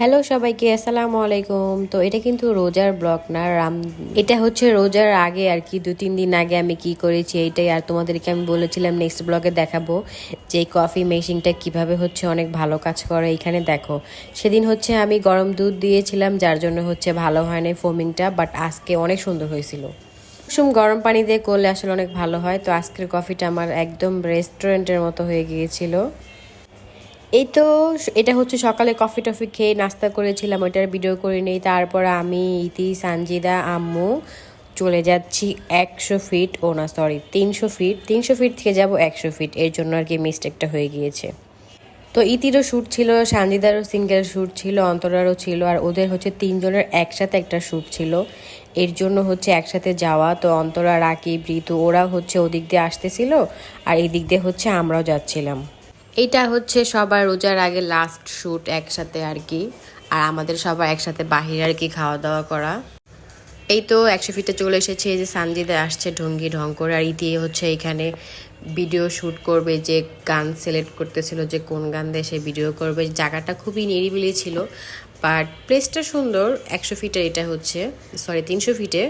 Hello সবাইকে, আসসালামু আলাইকুম। তো এটা কিন্তু রোজার ব্লগ না, রাম, এটা হচ্ছে রোজার আগে আর কি, দু তিন দিন আগে আমি কি করেছি এইটাই আর তোমাদেরকে আমি বলেছিলাম নেক্সট ব্লগে দেখাবো যে কফি মেশিনটা কীভাবে হচ্ছে অনেক ভালো কাজ করে এখানে দেখো। সেদিন হচ্ছে আমি গরম দুধ দিয়েছিলাম, যার জন্য হচ্ছে ভালো হয় না ফোমিংটা বাট আজকে অনেক সুন্দর হয়েছিল। কুসুম গরম পানি দিয়ে করলে আসলে অনেক ভালো হয়, তো আজকের কফিটা আমার একদম রেস্টুরেন্টের মতো হয়ে গিয়েছিল। এই তো এটা হচ্ছে সকালে কফি টফি খেয়ে নাস্তা করেছিলাম, ওইটার ভিডিও করে নেই। তারপর আমি ইতি, সানজিদা, আম্মু চলে যাচ্ছি একশো ফিট ও না সরি তিনশো ফিট তিনশো ফিট থেকে যাব একশো ফিট এর জন্য আর কি মিস্টেকটা হয়ে গিয়েছে। তো ইতিরও শ্যুট ছিল, সানজিদারও সিঙ্গেল শ্যুট ছিল, অন্তরারও ছিল, আর ওদের হচ্ছে তিনজনের একসাথে একটা শ্যুট ছিল। এর জন্য হচ্ছে একসাথে যাওয়া, তো অন্তরা, রাকিব, ঋতু, ওরা হচ্ছে ওদিক দিয়ে আসতেছিল, আর এই দিক দিয়ে হচ্ছে আমরাও যাচ্ছিলাম। এটা হচ্ছে সবার রোজার আগে লাস্ট শ্যুট একসাথে আর কি। আর আমাদের সবার একসাথে বাহিরে আর কি খাওয়া দাওয়া করা। এই তো একশো ফিটে চলে এসেছে, এই যে সানজিদে আসছে ঢঙ্গি ঢং করে। আর ইতি হচ্ছে এখানে ভিডিও শ্যুট করবে যে গান সিলেক্ট করতেছিল, যে কোন গান দিয়ে সে ভিডিও করবে। জায়গাটা খুবই নিরিবিলি ছিল বাট প্লেসটা সুন্দর। একশো ফিটে এটা হচ্ছে সরি তিনশো ফিটে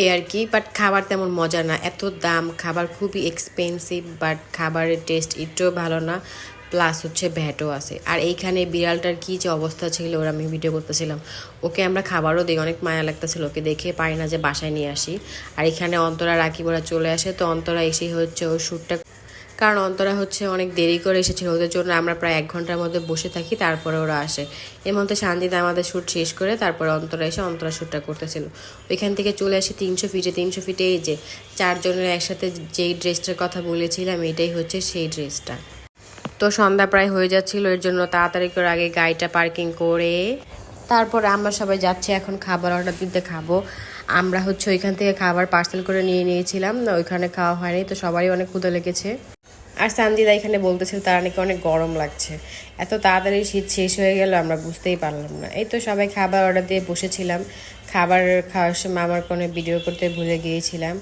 এই আর কি বাট খাবার তেমন মজা না। এত দাম, খাবার খুবই এক্সপেন্সিভ বাট খাবারের টেস্ট একটুও ভালো না প্লাস হচ্ছে ভ্যাটও আছে। আর এইখানে বিড়ালটার কী যে অবস্থা ছিল, ওরা আমি ভিডিও করতেছিলাম। ওকে আমরা খাবারও দিই, অনেক মায়া লাগতেছিল ওকে দেখে পাই না যে বাসায় নিয়ে আসি। আর এখানে অন্তরা রাখি ওরা চলে আসে, তো অন্তরা এসেই হচ্ছে ওর শ্যুটটা কারণ অন্তরা হচ্ছে অনেক দেরি করে এসেছিল, ওদের জন্য আমরা প্রায় এক ঘণ্টার মধ্যে বসে থাকি, তারপরে ওরা আসে। এর মধ্যে শান্তিতে আমাদের শ্যুট শেষ করে তারপরে অন্তরা এসে অন্তরা শ্যুটটা করতেছিল। ওইখান থেকে চলে আসি তিনশো ফিটে তিনশো ফিটে এই যে চারজনের একসাথে যেই ড্রেসটার কথা বলেছিলাম, এটাই হচ্ছে সেই ড্রেসটা। তো সন্ধ্যা প্রায় হয়ে যাচ্ছিল, এর জন্য তাড়াতাড়ি করে আগে গাড়িটা পার্কিং করে তারপরে আমরা সবাই যাচ্ছি, এখন খাবার অর্ডার দিতে খাব। আমরা হচ্ছে ওইখান থেকে খাবার পার্সেল করে নিয়ে নিয়েছিলাম, ওইখানে খাওয়া হয়নি, তো সবারই অনেক ক্ষুদা লেগেছে। আর সানজিদা এখানে বলতেছিল তারা নাকি অনেক গরম লাগছে। এত তাড়াতাড়ি শীত শেষ হয়ে গেল, আমরা বুঝতেই পারলাম না। এই তো সবাই খাবার অর্ডার দিয়ে বসেছিলাম। খাবার খাওয়ার সময় আমার কোনো ভিডিও করতে ভুলে গিয়েছিলাম।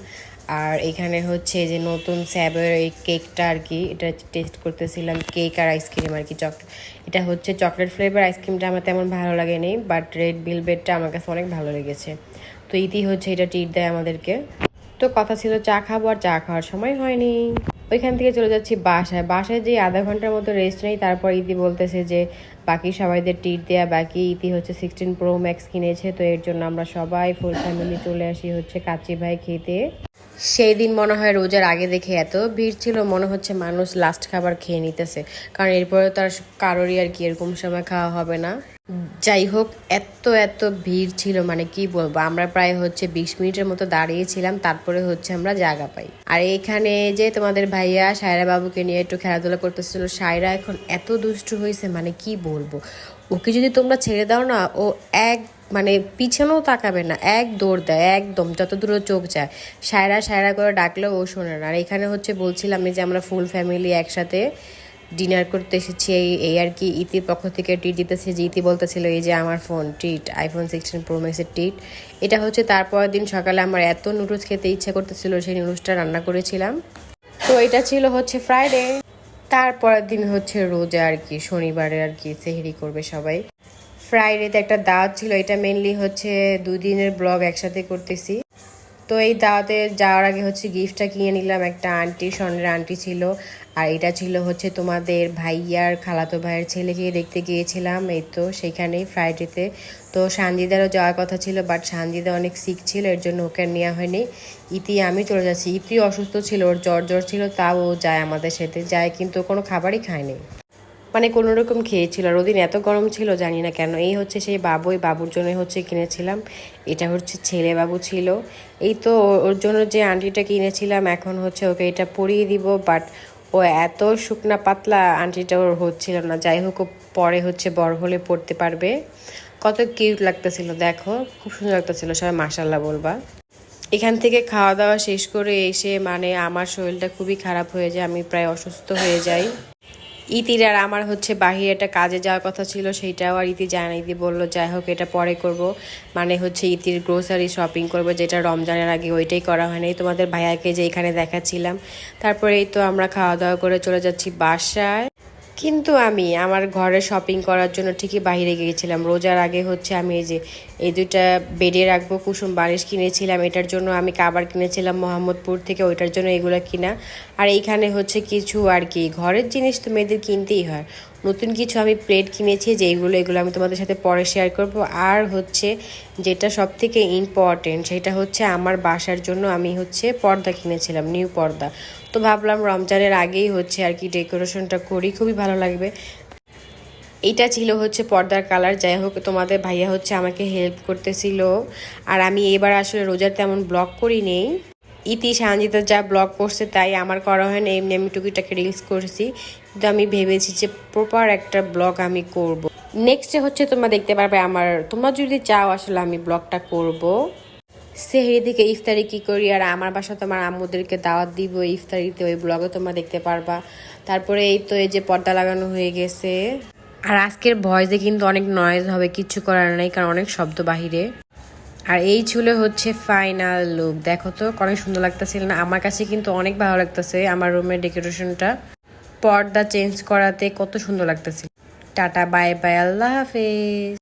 আর এখানে হচ্ছে যে নতুন স্যাবের এই কেকটা আর কি, এটা টেস্ট করতেছিলাম। কেক আর আইসক্রিম আর কি চকলেট এটা হচ্ছে চকলেট ফ্লেভার আইসক্রিমটা আমার তেমন ভালো লাগেনি বাট রেড বিলবেটটা আমার কাছে অনেক ভালো লেগেছে। তো ইতি হচ্ছে এটা ট্রিট দেয় আমাদেরকে। তো কথা ছিল চা খাব আর চা খাওয়ার সময় হয়নি। ওইখান থেকে চলে যাচ্ছি বাসায়। বাসায় যে আধা ঘণ্টার মতো রেস্ট নেই, তারপর ইতি বলতেছে যে, বাকি সবাইদের টিট দেয়া, বাকি ইতি হচ্ছে সিক্সটিন প্রো ম্যাক্স কিনেছে, তো এর জন্য আমরা সবাই ফুল ফ্যামিলি চলে আসি হচ্ছে কাচি ভাই খেতে। সেই দিন মনে হয় রোজার আগে দেখে এত ভিড় ছিল, মনে হচ্ছে মানুষ লাস্ট খাবার খেয়ে নিতেছে। কারণ এরপরে তো আর কারোরই আর কি এরকম সময় খাওয়া হবে না। যাই হোক, এত এত ভিড় ছিল মানে কি বলব? আমরা প্রায় হচ্ছে বিশ মিনিটের মতো দাঁড়িয়েছিলাম, তারপরে হচ্ছে আমরা জায়গা পাই। আর এখানে যে তোমাদের ভাইয়া সায়রা বাবুকে নিয়ে একটু খেলাধুলা করতেছিল, সায়রা এখন এত দুষ্টু হয়েছে মানে কি বলব? ওকে যদি তোমরা ছেড়ে দাও না, ও এক মানে পিছনেও তাকাবে না, এক দৌড় দেয়, একদম, যত দূরে চোখ যায়। সায়রা সায়রা করে ডাকলেও ও শোনে না। আর এখানে হচ্ছে বলছিলাম যে আমরা ফুল ফ্যামিলি একসাথে ডিনার করতে এসেছি, এই আর কি ইতির পক্ষ থেকে ট্রিট দিতেছে যে ইতি বলতেছিল, এই যে আমার phone treat iPhone sixteen pro ম্যাক্সের ট্রিট এটা হচ্ছে তারপরের দিন সকালে আমার এত নুডলস খেতে ইচ্ছা করতেছিল, সেই নুডলসটা রান্না করেছিলাম। তো এটা ছিল হচ্ছে ফ্রাইডে তারপরের দিন হচ্ছে রোজা আর কি, শনিবারে আর কি সেহেরি করবে সবাই। ফ্রাইডেতে একটা দাওয়াত ছিল, এটা মেনলি হচ্ছে দুদিনের ব্লগ একসাথে করতেছি। তো এই দাওয়াতে যাওয়ার আগে হচ্ছে গিফটটা কিনে নিলাম। একটা আন্টি, স্বর্ণের আন্টি ছিল। আর এটা ছিল হচ্ছে তোমাদের ভাইয়ার, খালাতো ভাইয়ের ছেলেকে দেখতে গিয়েছিলাম। এই তো সেইখানেই ফ্রাইডেতে তো সানজিদারও যাওয়ার কথা ছিল বাট সানজিদা অনেক সিক ছিল, এর জন্য ওকে নেওয়া হয়নি। ইতি, আমি চলে যাচ্ছি। ইতি অসুস্থ ছিল, ওর জ্বর জ্বর ছিল, তাও যায় আমাদের সাথে। যায় কিন্তু কোনো খাবারই খায়নি মানে কোনো রকম খেয়েছিল আর ওদিন এত গরম ছিল, জানি না কেন। এই হচ্ছে সেই বাবু এই বাবুর জন্য হচ্ছে কিনেছিলাম। এটা হচ্ছে ছেলে বাবু ছিল। এই তো ওর জন্য যে আন্টিটা কিনেছিলাম, এখন হচ্ছে ওকে এটা পরিয়ে দিব বাট ও এত শুকনা পাতলা আন্টিটা ওর হচ্ছিল না। যাই হোক পরে হচ্ছে বড় হলে পড়তে পারবে। কত কিউট লাগতেছিল, দেখো। খুব সুন্দর লাগতেছিল, সবাই মাসাল্লাহ বলবা। এখান থেকে খাওয়া দাওয়া শেষ করে এসে মানে আমার শরীরটা খুবই খারাপ হয়ে যায়, আমি প্রায় অসুস্থ হয়ে যাই। ইতির আর আমার হচ্ছে বাহিরে একটা কাজে যাওয়ার কথা ছিল, সেইটাও আর ইতি যায় না। ইতি বলল, যাই হোক, এটা পরে করব। মানে হচ্ছে ইতির গ্রোসারি শপিং করব, যেটা রমজানের আগে ওইটাই করা হয়নি। তোমাদের ভাইয়াকে যে এখানে দেখাচ্ছিলাম, তারপরেই তো আমরা খাওয়া দাওয়া করে চলে যাচ্ছি বাসায়। কিন্তু আমি আমার ঘরে শপিং করার জন্য ঠিকই বাইরে গিয়েছিলাম। রোজার আগে হচ্ছে আমি এই যে, এই দুইটা বেডে রাখব, কুসুম বালিশ কিনেছিলাম, এটার জন্য আমি কাবার কিনেছিলাম মোহাম্মদপুর থেকে, ওইটার জন্য এগুলো কিনা। আর এইখানে হচ্ছে কিছু আর কি, ঘরের জিনিস তো মেয়েদের কিনতেই হয়। নতুন কিছু আমি প্লেট কিনেছি যে এইগুলো এগুলো আমি তোমাদের সাথে পরে শেয়ার করব। আর হচ্ছে যেটা সব থেকে ইম্পর্টেন্ট সেটা হচ্ছে আমার বাসার জন্য আমি হচ্ছে পর্দা কিনেছিলাম নিউ পর্দা। তো ভাবলাম রমজানের আগেই হচ্ছে আর কি ডেকোরেশনটা করি, খুবই ভালো লাগবে। এটা ছিল হচ্ছে পর্দার কালার যাই হোক, তোমাদের ভাইয়া হচ্ছে আমাকে হেল্প করতেছিল। আর আমি এবার আসলে রোজার তেমন ব্লগ করি নেই। ইতি সানজিতা যা ব্লগ করছে তাই আমার করা হয় না, এমনি আমি টুকিটাকে রিলস করছি কিন্তু আমি ভেবেছি যে প্রপার একটা ব্লগ আমি করব। নেক্সটে হচ্ছে তোমরা দেখতে পারবে আমার, তোমরা যদি চাও আসলে আমি ব্লগটা করব। সেহেরি থেকে ইফতারি কি করি, আর আমার বাসা তোমার আম্মুদেরকে দাওয়াত দিব ইফতারিতে ওই ব্লগে তোমরা দেখতে পারবা তারপরে এই তো এই যে পর্দা লাগানো হয়ে গেছে আর আজকের ভয়েসে কিন্তু অনেক নয়েজ হবে কিচ্ছু করার নেই, কারণ অনেক শব্দ বাহিরে আর এই ছিল হচ্ছে ফাইনাল লুক দেখো তো অনেক সুন্দর লাগতেছিল না। আমার কাছে কিন্তু অনেক ভালো লাগতেছে আমার রুমের ডেকোরেশনটা পর্দা চেঞ্জ করাতে কত সুন্দর লাগতেছিল। টাটা বাই বাই আল্লাহ হাফেজ।